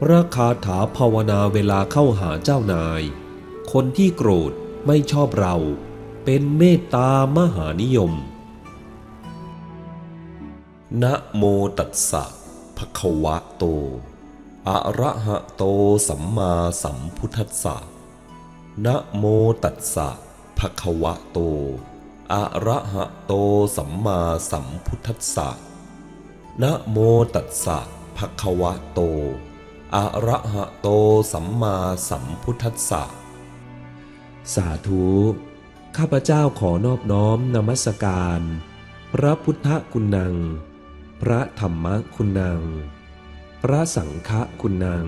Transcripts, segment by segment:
พระคาถาภาวนาเวลาเข้าหาเจ้านาย คนที่โกรธไม่ชอบเรา เป็นเมตตามหานิยม นะโมตัสสะภะคะวะโต อะระหะโตสัมมาสัมพุทธัสสะนะโมตัสสะภะคะวะโต อะระหะโตสัมมาสัมพุทธัสสะนะโมตัสสะภะคะวะโต อะระหะโตสัมมาสัมพุทธัสสะ สาธุ ข้าพเจ้าขอนอบน้อมนมัสการ พระพุทธคุณังพระธรรมคุณังพระสังฆคุณัง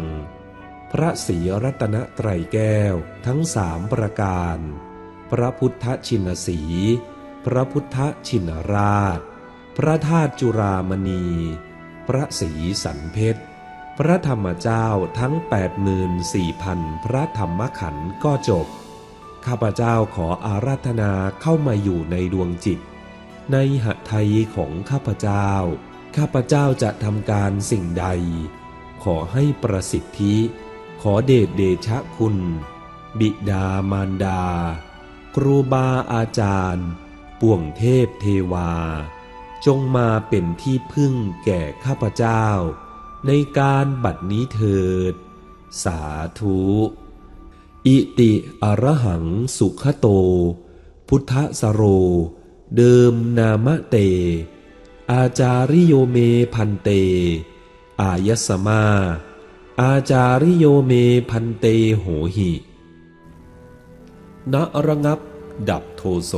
พระศรีรัตนไตรแก้วทั้งสามประการ พระพุทธชินสี พระพุทธชินราช พระธาตุจุรามณี พระศรีสันเพชร พระธรรมเจ้าทั้ง 84,000 พระธรรมขันธ์ก็จบ ข้าพเจ้าขออาราธนาเข้ามาอยู่ในดวงจิต ในหทัยของข้าพเจ้า ข้าพเจ้าจะทำการสิ่งใด ขอให้ประสิทธิ ขอเดชเดชะคุณ บิดามารดา ครูบาอาจารย์ ป่วงเทพเทวา จงมาเป็นที่พึ่งแก่ข้าพเจ้า ในการบัดนี้เถิด สาธุ อิติอรหังสุขโต พุทธสโร เดิมนามะเต อาจาริโยเมพันเต อายสมา อาจาริโยเมพันเตโหหิณระงับ ดับโทโส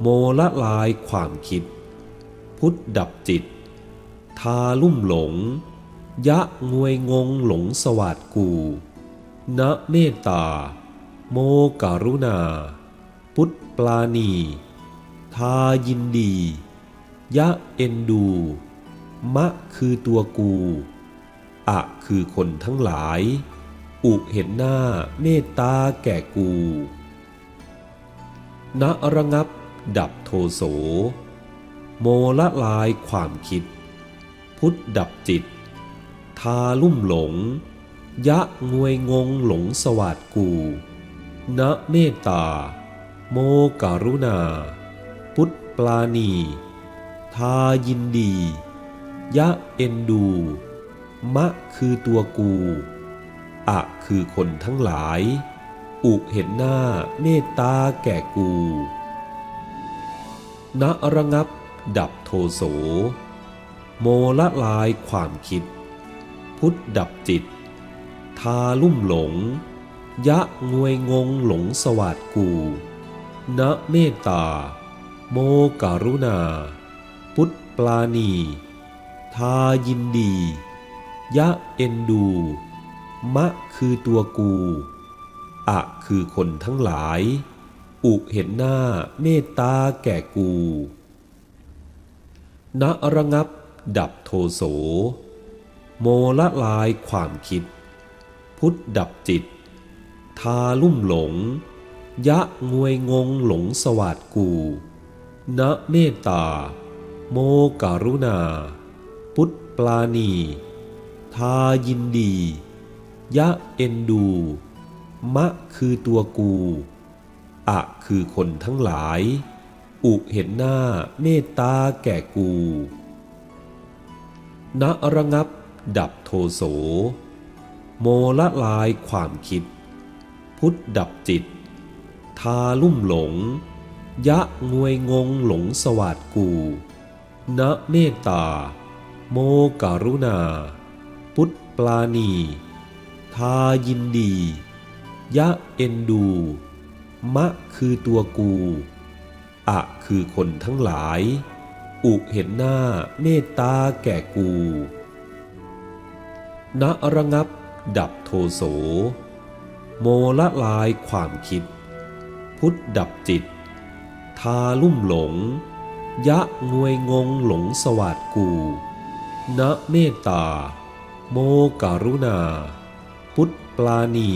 โมละลายความคิด พุทธดับจิต ทาลุ่มหลง ยะงวยงงหลงสวัสดกู ณเมตตา โมกรุณา พุทธปลาณี ทายินดี ยะเอ็นดู มะคือตัวกู อะคือคนทั้งหลาย อุเห็นหน้าเมตตาแก่กู ณระงับดับโทโส โมละลายความคิด พุทธดับจิต ทาลุ่มหลง ยะงวยงงหลงสวัสดกูณเมตตา โมกรุณา พุทธปลาณี ทายินดี ยะเอ็นดู มะคือตัวกู อะคือคนทั้งหลาย อุเห็นหน้าเมตตาแก่กูณระงับดับโทโส โมละลายความคิด พุทธดับจิต ทาลุ่มหลง ยะงวยงงหลงสวัสดกูณเมตตา โมกรุณา พุทธปลาณี ทายินดี ยะเอ็นดู มะคือตัวกู อะคือคนทั้งหลาย อุเห็นหน้าเมตตาแก่กูณระงับ ดับโทโส โมละลายความคิด พุทธดับจิต ทาลุ่มหลง ยะงวยงงหลงสวัสดกูณเมตตา โมกรุณา พุทธปลาณี ทายินดี ยะเอ็นดู มะคือตัวกู อะคือคนทั้งหลาย อุเห็นหน้าเมตตาแก่กู ณระงับ ดับโทโส โมละลายความคิด พุทธดับจิต ทาลุ่มหลง ยะงวยงงหลงสวัสดกูณเมตตา โมกรุณา พุทธปลาณี ทายินดี ยะเอ็นดู มะคือตัวกู อะคือคนทั้งหลาย อุเห็นหน้าเมตตาแก่กูณระงับ ดับโทโส โมละลายความคิด พุทธดับจิต ทาลุ่มหลง ยะงวยงงหลงสวัสดกูณเมตตา โมการุณา พุทธปลาณี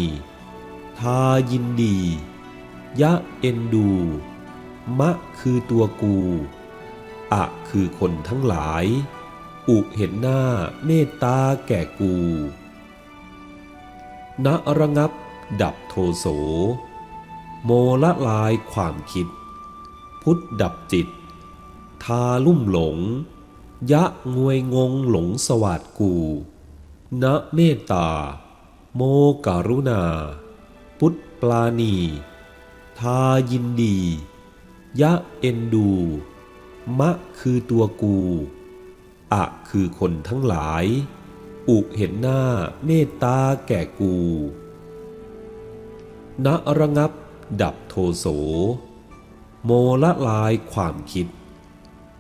ทายินดี ยะเอ็นดู มะคือตัวกู อะคือคนทั้งหลาย อุเห็นหน้าเมตตาแก่กูณระงับ ดับโทโส โมละลายความคิด พุทธดับจิต ทาลุ่มหลง ยะงวยงงหลงสวัสดกูณเมตตา โมกรุณา พุทธปลาณี ทายินดี ยะเอ็นดู มะคือตัวกู อะคือคนทั้งหลาย อุเห็นหน้าเมตตาแก่กูณระงับ ดับโทโส โมละลายความคิด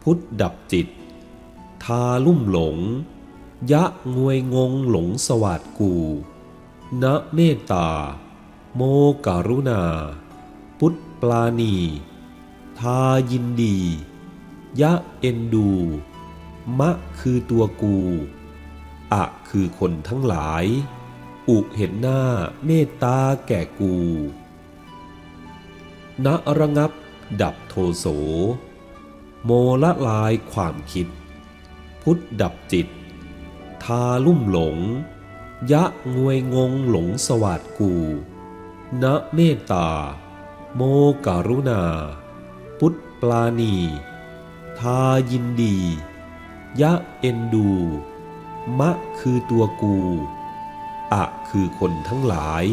พุทธดับจิต ทาลุ่มหลง ยะงวยงงหลงสวัสดกูณเมตตา โมการุณา พุทธปลาณี ทายินดี ยะเอ็นดู มะคือตัวกู อะคือคนทั้งหลาย อุเห็นหน้าเมตตาแก่กูณระงับ ดับโทโส โมละลายความคิด พุทธดับจิต ทาลุ่มหลง ยะงวยงงหลงสวัสดกูณเมตตา โมการุณา พุทธปลาณี ทายินดี ยะเอ็นดู มะคือตัวกู อะคือคนทั้งหลาย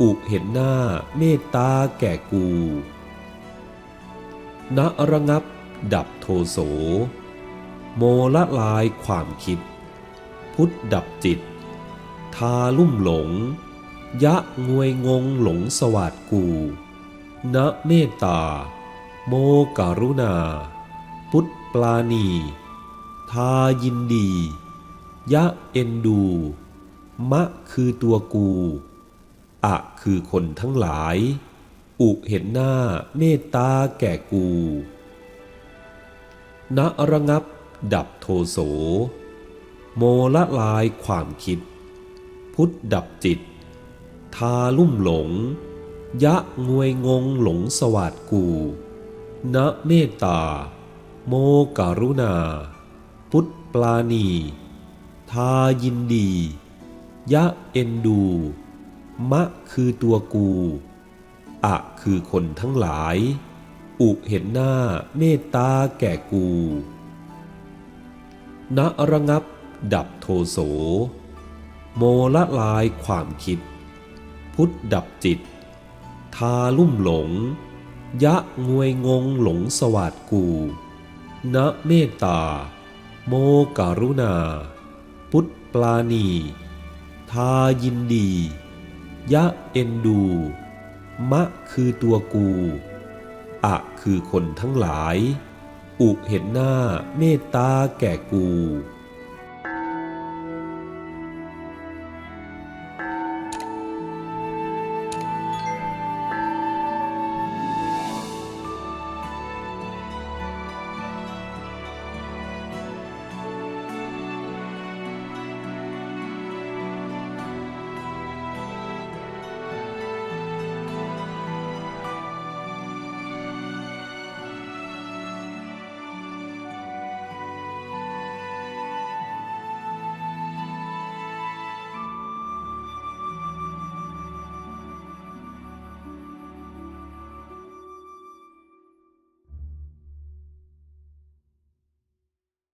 อุเห็นหน้าเมตตาแก่กูณระงับ ดับโทโส โมละลายความคิด พุทธดับจิต ทาลุ่มหลง ยะงวยงงหลงสวัสดกูณเมตตา โมการุณา พุทธปลาณี ทายินดี ยะเอ็นดู มะคือตัวกู อะคือคนทั้งหลาย อุเห็นหน้าเมตตาแก่กูณระงับ ดับโทโส โมละลายความคิด พุทธดับจิต ทาลุ่มหลง ยะงวยงงหลงสวัสดกูณเมตตา โมกรุณา พุทธปลาณี ทายินดี ยะเอ็นดู มะคือตัวกู อะคือคนทั้งหลาย อุเห็นหน้าเมตตาแก่กูณระงับ ดับโทโส โมละลายความคิด พุทธดับจิต ทาลุ่มหลง ยะงวยงงหลงสวัสดกู นะเมตตา โมการุณา พุทธปลาณี ทายินดี ยะเอ็นดู มะคือตัวกู อะคือคนทั้งหลาย อุเห็นหน้าเมตตาแก่กู